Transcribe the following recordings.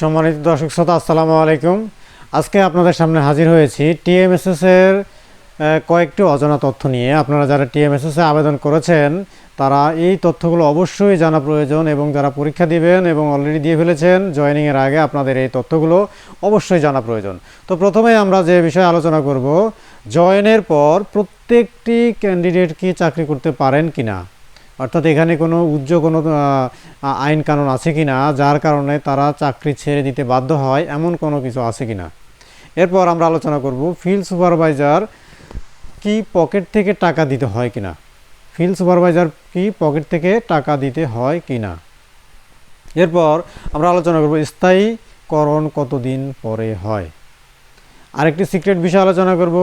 সম্মানিত দর্শক শ্রোতা আসসালামু আলাইকুম। আজকে আপনাদের সামনে হাজির হয়েছি টিএমএসএস এর আহ, কয়েকটি অজানা তথ্য নিয়ে। আপনারা যারা টিএমএসএস আবেদন করেছেন তারা এই তথ্যগুলো অবশ্যই জানা প্রয়োজন এবং যারা পরীক্ষা দিবেন এবং অলরেডি দিয়ে ফেলেছেন জয়েনিং এর আগে আপনাদের এই তথ্যগুলো অবশ্যই জানা প্রয়োজন। তো প্রথমে আমরা যে বিষয়ে আলোচনা করব জয়েনের পর প্রত্যেকটি ক্যান্ডিডেট কি চাকরি করতে পারেন কিনা? অর্থাৎ এখানে কোনো উজ্জ্ব কোনো আইন কানুন আছে কি না যার কারণে তারা চাকরি ছেড়ে দিতে বাধ্য হয়, এমন কোনো কিছু আছে কি না এরপর আমরা আলোচনা করব ফিল্ড সুপারভাইজার কি পকেট থেকে টাকা দিতে হয় কি না ফিল্ড সুপারভাইজার কি পকেট থেকে টাকা দিতে হয় কি না এরপর আমরা আলোচনা করব স্থায়ীকরণ কতদিন পরে হয়। আরেকটি সিক্রেট বিষয় আলোচনা করব।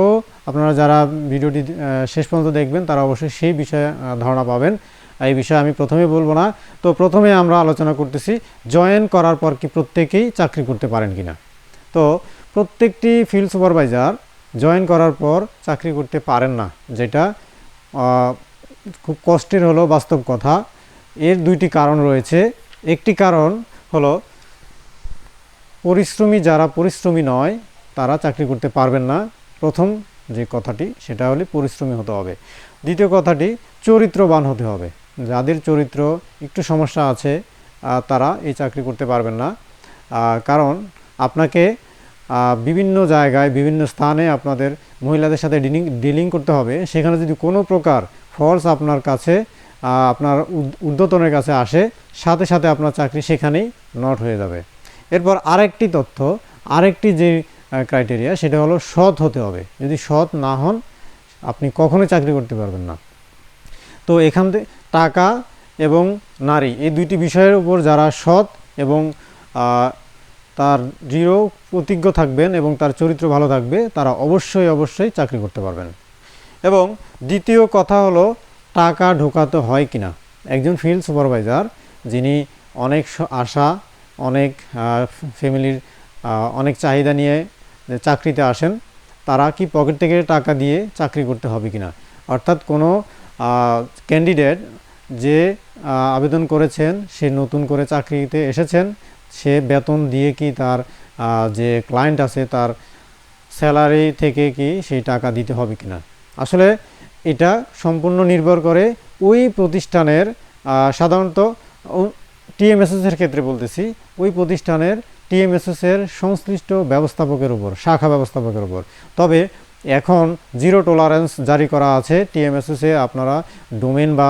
আপনারা যারা ভিডিওটি শেষ পর্যন্ত দেখবেন, তারা অবশ্যই সেই বিষয়ে ধারণা পাবেন। এই বিষয়ে আমি প্রথমে বলব না। তো প্রথমে আমরা আলোচনা করতেছি, জয়েন করার পর কি প্রত্যেকেই চাকরি করতে পারেন কিনা। তো প্রত্যেকটি ফিল্ড সুপারভাইজার জয়েন করার পর চাকরি করতে পারেন না, যেটা খুব কষ্টের হলো, বাস্তব কথা। এর দুইটি কারণ রয়েছে। একটি কারণ হলো, পরিশ্রমী যারা পরিশ্রমী নয়, তারা চাকরি করতে পারবেন না। প্রথম যে কথাটি, সেটা হলে পরিশ্রমী হতে হবে। দ্বিতীয় কথাটি, চরিত্রবান হতে হবে। যাদের চরিত্র একটু সমস্যা আছে তারা এই চাকরি করতে পারবেন না। কারণ আপনাকে বিভিন্ন জায়গায়, বিভিন্ন স্থানে আপনাদের মহিলাদের সাথে ডিলিং ডিলিং করতে হবে। সেখানে যদি কোনো প্রকার ফলস আপনার কাছে আপনার উদ- ঊর্ধ্বতনের কাছে আসে, সাথে সাথে আপনার চাকরি সেখানেই নট হয়ে যাবে। এরপর আরেকটি তথ্য, আরেকটি যে ক্রাইটেরিয়া সেটা হলো সৎ হতে হবে। যদি সৎ না হন, আপনি কখনোই চাকরি করতে পারবেন না। তো এখান থেকে টাকা এবং নারী। এই দুইটি বিষয়ের উপর যারা সৎ এবং তার দৃঢ় প্রতিজ্ঞ থাকবেন এবং তার চরিত্র ভালো থাকবে, তারা অবশ্যই অবশ্যই চাকরি করতে পারবেন। এবং দ্বিতীয় কথা হলো, টাকা ঢোকাতে হয় কিনা। একজন ফিল্ড সুপারভাইজার যিনি অনেক আশা, অনেক ফ্যামিলির অনেক চাহিদা নিয়ে চাকরিতে আসেন, তারা কি পকেট থেকে টাকা দিয়ে চাকরি করতে হবে কিনা? অর্থাৎ কোনো ক্যান্ডিডেট যে আবেদন করেছেন, সে নতুন করে চাকরিতে এসেছেন, সে বেতন দিয়ে কি তার যে ক্লায়েন্ট আছে তার স্যালারি থেকে কি সেই টাকা দিতে হবে কিনা? আসলে এটা সম্পূর্ণ নির্ভর করে ওই প্রতিষ্ঠানের সাধারণত টিএমএসএস এর ক্ষেত্রে বলতেছি, ওই প্রতিষ্ঠানের টিএমএসএস এর সংশ্লিষ্ট ব্যবস্থাপকের উপর, শাখা ব্যবস্থাপকের উপর। তবে এখন জিরো টলারেন্স জারি করা আছে টিএমএসএস আপনারা ডোমেন বা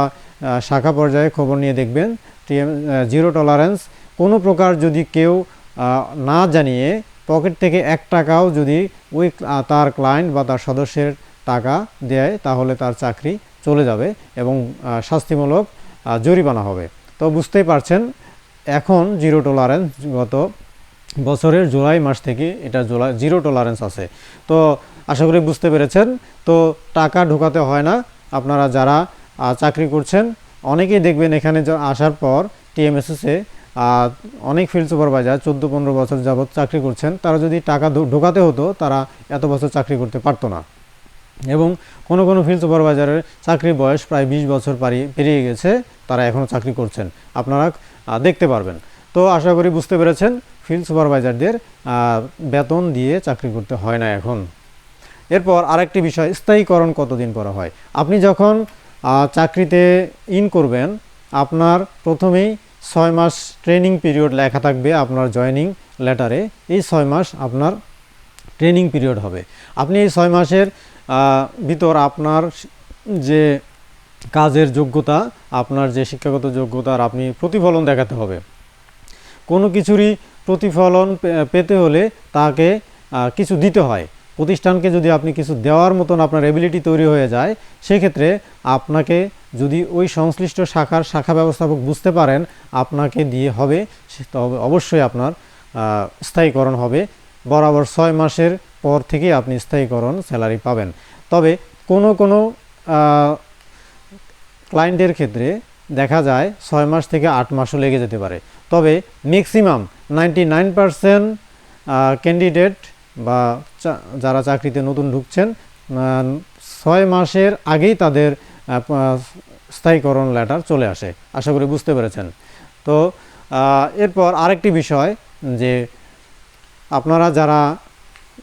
শাখা পর্যায়ে খবর নিয়ে দেখবেন, টিএম জিরো টলারেন্স। কোনো প্রকার যদি কেউ না জানিয়ে পকেট থেকে এক টাকাও যদি ওই তার ক্লায়েন্ট বা তার সদস্যের টাকা দেয়, তাহলে তার চাকরি চলে যাবে এবং শাস্তিমূলক জরিমানা হবে। তো বুঝতেই পারছেন, এখন জিরো টলারেন্স গত বছরের জুলাই মাস থেকে এটা জুলাই, জিরো টলারেন্স আছে। তো আশা করি বুঝতে পেরেছেন। তো টাকা ঢোকাতে হয় না। আপনারা যারা চাকরি করছেন। অনেকেই দেখবেন এখানে আসার পর টিএমএসএসে অনেক ফিল্ড সুপারভাইজার চোদ্দ, পনেরো বছর যাবৎ চাকরি করছেন। তারা যদি টাকা ঢোকাতে হতো, তারা এত বছর চাকরি করতে পারতো না। এবং কোনো কোনো ফিল্ড সুপারভাইজারের চাকরির বয়স প্রায় বিশ বছর পারি- পেরিয়ে গেছে, তারা এখনও চাকরি করছেন। আপনারা দেখতে পারবেন। তো আশা করি বুঝতে পেরেছেন ফিল্ড সুপারভাইজারদের বেতন দিয়ে চাকরি করতে হয় না এখন। এরপর আরেকটি বিষয়, স্থায়ীকরণ কতদিন পরে হয়? আপনি যখন চাকরিতে ইন করবেন, আপনার প্রথমেই ছয় মাস ট্রেনিং পিরিয়ড লেখা থাকবে আপনার জয়েনিং লেটারে। এই ছয় মাস আপনার ট্রেনিং পিরিয়ড হবে। আপনি এই ছয় মাসের ভিতর আপনার যে কাজের যোগ্যতা, আপনার যে শিক্ষাগত যোগ্যতার আপনি প্রতিফলন দেখাতে হবে। কোনো কিছুরই প্রতিফলন পেতে হলে তাকে কিছু দিতে হয়। প্রতিষ্ঠানকে যদি আপনি কিছু দেওয়ার মতন আপনার এবিলিটি তৈরি হয়ে যায়, সেক্ষেত্রে আপনাকে যদি ওই সংশ্লিষ্ট শাখার শাখা ব্যবস্থাপক বুঝতে পারেন, আপনাকে দিয়ে হবে তবে অবশ্যই আপনার স্থায়ীকরণ হবে। বরাবর ছয় মাসের পর থেকেই আপনি স্থায়ীকরণ স্যালারি পাবেন। তবে কোনো কোনো ক্লায়েন্টের ক্ষেত্রে দেখা যায় ছয় মাস থেকে আট মাসও লেগে যেতে পারে। তবে maximum ninety nine percent candidate বা যারা চাকরিতে নতুন ঢুকছেন ছয় মাসের আগেই তাদের স্থায়ীকরণ লেটার চলে আসে। আশা করি বুঝতে পেরেছেন। তো এরপর আরেকটি বিষয় যে, আপনারা যারা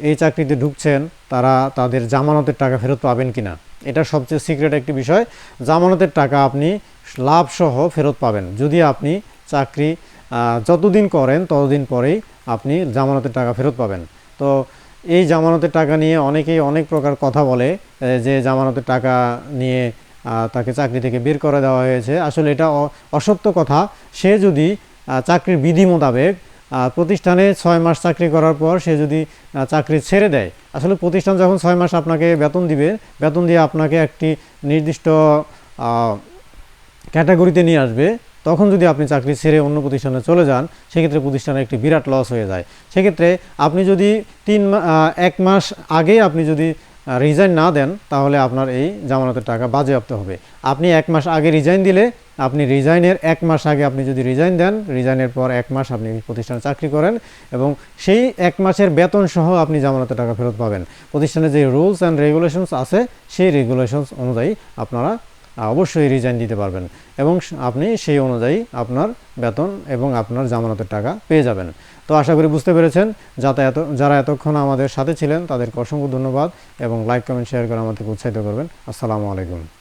এই চাকরিতে ঢুকছেন, তারা তাদের জামানতের টাকা ফেরত পাবেন কিনা? এটা সবচেয়ে সিক্রেট একটি বিষয়। জামানতের টাকা আপনি লাভসহ ফেরত পাবেন। যদি আপনি চাকরি যতদিন করেন, ততদিন পরেই আপনি জামানতের টাকা ফেরত পাবেন। তো এই জামানতের টাকা নিয়ে অনেকেই অনেক প্রকার কথা বলে যে জামানতের টাকা নিয়ে তাকে চাকরি থেকে বের করে দেওয়া হয়েছে। আসলে এটা অসত্য কথা। সে যদি চাকরির বিধি মোতাবেক প্রতিষ্ঠানে ছয় মাস চাকরি করার পর সে যদি চাকরি ছেড়ে দেয়, আসলে প্রতিষ্ঠান যখন ছয় মাস আপনাকে বেতন দিবে, বেতন দিয়ে আপনাকে একটি নির্দিষ্ট ক্যাটাগরিতে নিয়ে আসবে তখন যদি আপনি চাকরি ছেড়ে অন্য প্রতিষ্ঠানে চলে যান, সেক্ষেত্রে প্রতিষ্ঠানের একটি বিরাট লস হয়ে যায়। সেক্ষেত্রে আপনি যদি তিন এক মাস আগে আপনি যদি রিজাইন না দেন, তাহলে আপনার এই জামানতের টাকা বাজেয়াপ্ত হবে। আপনি এক মাস আগে রিজাইন দিলে, আপনি রিজাইনের এক মাস আগে আপনি যদি রিজাইন দেন রিজাইনের পর এক মাস আপনি প্রতিষ্ঠানে চাকরি করেন এবং সেই এক মাসের বেতন সহ আপনি জামানতের টাকা ফেরত পাবেন। প্রতিষ্ঠানের যে রুলস অ্যান্ড রেগুলেশনস আছে, সেই রেগুলেশনস অনুযায়ী আপনারা অবশ্যই রিজাইন দিতে পারবেন এবং আপনি সেই অনুযায়ী আপনার বেতন এবং আপনার জামানতের টাকা পেয়ে যাবেন। তো আশা করি বুঝতে পেরেছেন, যাতে এত, যারা এতক্ষণ আমাদের সাথে ছিলেন তাদেরকে অসংখ্য ধন্যবাদ এবং লাইক কমেন্ট শেয়ার করে আমাদেরকে উৎসাহিত করবেন। আসসালামু আলাইকুম।